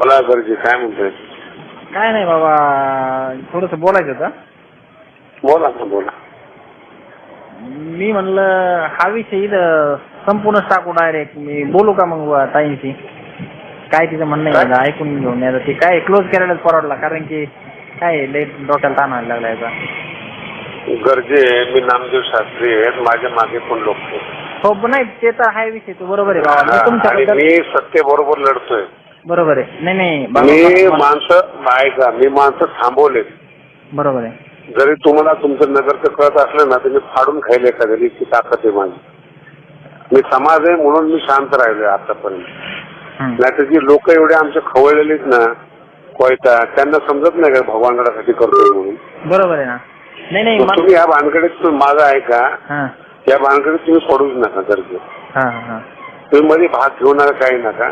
बोला गरजे काय म्हणतोय? काय नाही बाबा थोडस बोलायचं होतं. बोला ना बोला. मी म्हणलं हा विषय इथं संपूर्ण टाकू डायरेक्ट मी बोलू का मग बुवा ताईंशी? काय तिचं म्हणणं आहे मला ऐकून घेऊन. यायचं ते काय क्लोज करायलाच परवडला कारण की काय लय डोक्याला ताण व्हायला लागला याचा. गरजे मी नामदेव शास्त्री आहेत माझ्या मागे पण लोक आहेत. हो पण नाही ते तर आहे विषय तो बरोबर आहे बाबा. मी आणि तुमच्याबद्दल मी सत्य बरोबर लढतोय. बरोबर आहे. नाही नाही मी बाबा माणसं ऐका मी माणसं थांबवलेत. बरोबर आहे. जरी तुम्हाला तुमचं नगरचं कळत असलं ना तर मी फाडून खायला एखाद्या इतकी ताकद आहे माझी. मी समाज आहे म्हणून मी शांत राहिलोय आतापर्यंत. हम्म. नाही तर जी लोक एवढे आमचे खवळलेले आहेत ना कोयता त्यांना समजत नाही का भगवानगडासाठी करतोय म्हणून. बरोबर आहे ना. नाही नाही मग तुम्ही या भानगडीत तुम्ही माझं ऐका. हा. या भानगडीत तुम्ही पडूच नका गरजे हा हा. तुम्ही मध्ये भाग घेऊ नका काही नका.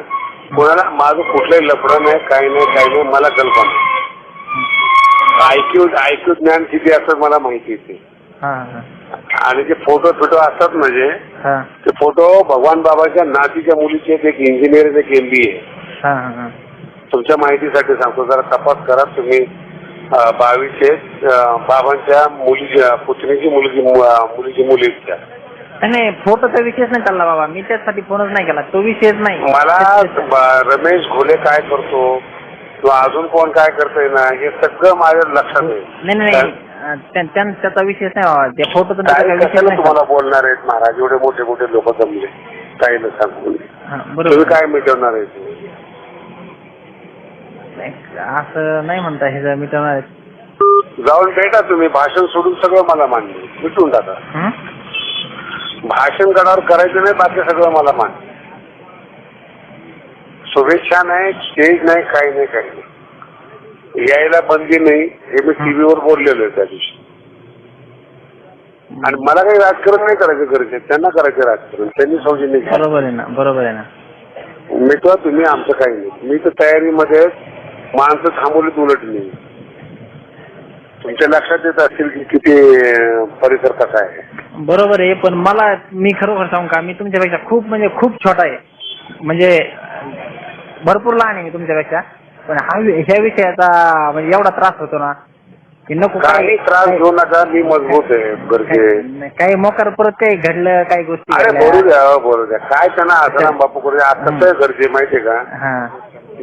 कोणाला माझं कुठलंही लफडं नाही काही नाही काही नाही मला कल्पना ऐक्यू ऐक्यू ज्ञान किती असं मला माहिती आहे हा हा. आणि जे फोटो फिटो असतात म्हणजे हा. ते फोटो भगवान बाबाच्या नातीच्या मुलीचे आहेत, एक इंजिनियर एक एमबीए हा हा हा. तुमच्या माहितीसाठी सांगतो जरा तपास करा तुम्ही. अं, बावीस आहेत अं, बाबांच्या मुलीच्या पुतणीची मुलगी मु- मुलीची मुली आहेत त्या. नाही, नाही फोटोचा विषयच नाही चालला बाबा. मी त्यासाठी फोनच नाही केला. तो विषयच नाही. मला ब- रमेश घोले काय करतो? किंवा अजून कोण काय करतोय ना हे सगळं माझ्या लक्षात नाही नाही नाही. अं, त्या- त्या- त्याचा विषयच नाही बाबा. त्या फोटोचा काय त्याचा विषय कशाला नाही. तुम्हाला बोलणार आहेत महाराज? एवढे मोठे मोठे लोक जमले. काही न सांगून हा, तुम्ही बरोबर काय मिटवणार आहे? नाही, असं नाही म्हणता हे जर मिटवणार आहे. जाऊन भेटा तुम्ही. भाषण सोडून सगळं मला मान्य मिटून टाका हं? भाषण गडावर करायचं नाही बाकी सगळं मला मान्य शुभेच्छा नाही स्टेज नाही काही नाही काही नाही. यायला बंदी नाही हे मी टीव्हीवर बोललेलो आहे त्या दिवशी. आणि मला काही राजकारण नाही करायचं गरजे त्यांना करायचं राजकारण त्यांनी सौजन्य बरोबर आहे ना बरोबर आहे ना. मिटवा तुम्ही आमचं काही नाही. मी तर तयारीमध्ये माणसं थांबवलीत उलट नाही. तुमच्या लक्षात येत असतील की किती परिसर कसा आहे? बरोबर आहे पण मला मी खरोखर सांगू का मी तुमच्यापेक्षा खूप म्हणजे खूप छोटा आहे. म्हणजे भरपूर लहान आहे मी तुमच्यापेक्षा. पण हा वि- ह्या विषयाचा म्हणजे एवढा त्रास होतो ना की नको काही काय त्रास घेऊ नका मी मजबूत आहे गरजे. काही- काही मोकार परत काही घडलं काही गोष्टी अरे घडल्या. बोलू द्या हो, बोलू द्या. काय त्यांना आसाराम बापू करू द्या कसं आहे गरजे माहितीये का? हा.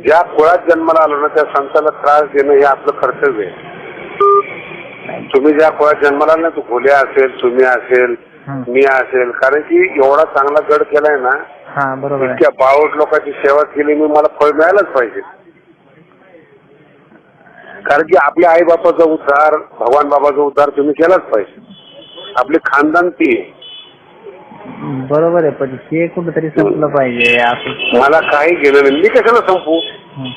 ज्या कुळात जन्माला आलो ना त्या संताला त्रास देणं हे आपलं कर्तव्य आहे. तुम्ही ज्या कुळात जन्माला ना तू खोल्या असेल तुम्ही असेल हं. मी असेल कारण की एवढा चांगला गड केलाय ना हा बरोबर आहे. इतक्या बावट लोकांची सेवा केली मी मला फळ मिळायलाच पाहिजे. कारण की आपल्या आई बापाचा उद्धार भगवान बाबाचा उद्धार तुम्ही केलाच पाहिजे. आपली खानदान ती. आहे बरोबर आहे पण हे कुठेतरी संपलं पाहिजे असं. मला काही गेलं नाही. मी कशाला संपू? हं.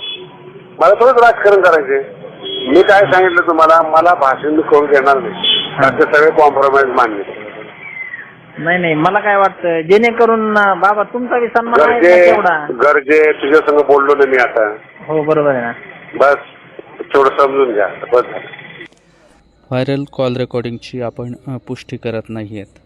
मला थोडंच राजकारण करायचंय. मी काय सांगितलं तुम्हाला मला भाषण मी करून घेणार नाही. बाकी सगळे कॉम्प्रोमाइज मान्य नाही नाही मला काय वाटतं जेणेकरून बाबा तुमचा बी सन्मान आहे ना गरजे तेवढा? गरजे तुझ्या संग बोललो ना मी आता. हो बरोबर आहे ना. बस थोडं समजून घ्या. बस. झालं. व्हायरल कॉल रेकॉर्डिंगची आपण अ, पुष्टी करत नाही आहेत.